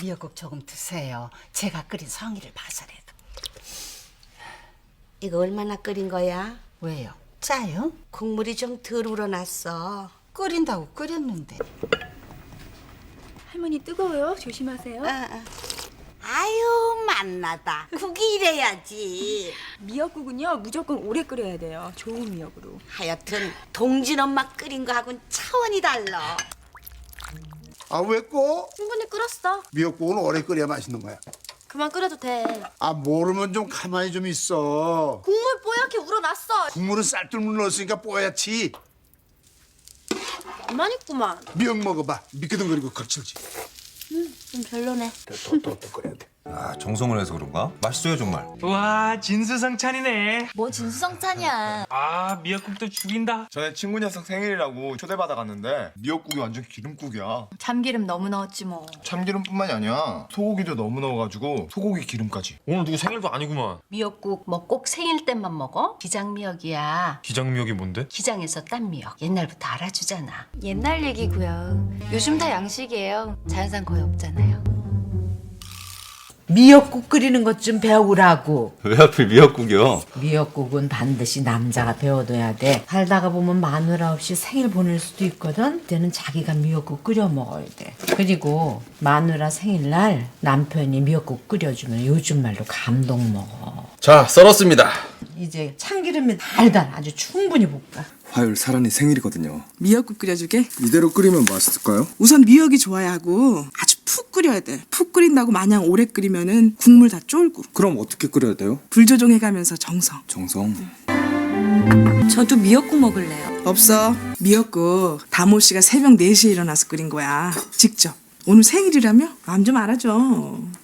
미역국 조금 드세요. 제가 끓인 성의를 봐서라도. 이거 얼마나 끓인 거야? 왜요? 짜요? 국물이 좀 덜 우러났어. 끓인다고 끓였는데. 할머니 뜨거워요. 조심하세요. 아유 만나다. 국이 이래야지. 미역국은요 무조건 오래 끓여야 돼요. 좋은 미역으로. 하여튼 동진 엄마 끓인 거하고는 차원이 달라. 아왜 꼭? 충분히 끓었어. 미역국은 오래 끓여야 맛있는 거야. 그만 끓여도 돼. 아 모르면 좀 가만히 좀 있어. 국물 뽀얗게 우러났어. 국물은 쌀뜨물 넣었으니까 뽀얗지. 가만 있구만. 미역 먹어봐. 미끄덩거리고 거칠지. 좀 별로네. 또 또 또 끓여야 돼. 아 정성을 해서 그런가? 맛있어요 정말. 와 진수성찬이네 뭐 진수성찬이야. 아 미역국도 죽인다 전에 친구 녀석 생일이라고 초대받아 갔는데 미역국이 완전 기름국이야. 참기름 너무 넣었지 뭐. 참기름뿐만이 아니야. 소고기도 너무 넣어가지고 소고기 기름까지. 오늘 누구 생일도 아니구만 미역국 뭐 꼭 생일 때만 먹어? 기장미역이야. 기장미역이 뭔데? 기장에서 딴 미역. 옛날부터 알아주잖아. 옛날 얘기고요. 요즘 다 양식이에요. 자연산 거의 없잖아요. 미역국 끓이는 것 좀 배우라고. 왜 하필 미역국이요? 미역국은 반드시 남자가 배워둬야 돼. 살다가 보면 마누라 없이 생일 보낼 수도 있거든. 그때는 자기가 미역국 끓여 먹어야 돼. 그리고 마누라 생일날 남편이 미역국 끓여주면 요즘 말로 감동 먹어. 자, 썰었습니다. 이제 참기름이 달달 아주 충분히 볶아. 화요일 사란이 생일이거든요. 미역국 끓여주게? 이대로 끓이면 맛있을까요? 우선 미역이 좋아야 하고 푹 끓여야 돼. 푹 끓인다고 마냥 오래 끓이면은 국물 다 쫄고 그럼 어떻게 끓여야 돼요? 불 조정해가면서 정성. 정성. 저도 미역국 먹을래요. 없어. 미역국 다모 씨가 새벽 4시에 일어나서 끓인 거야. 직접. 오늘 생일이라며? 마음 좀 알아줘.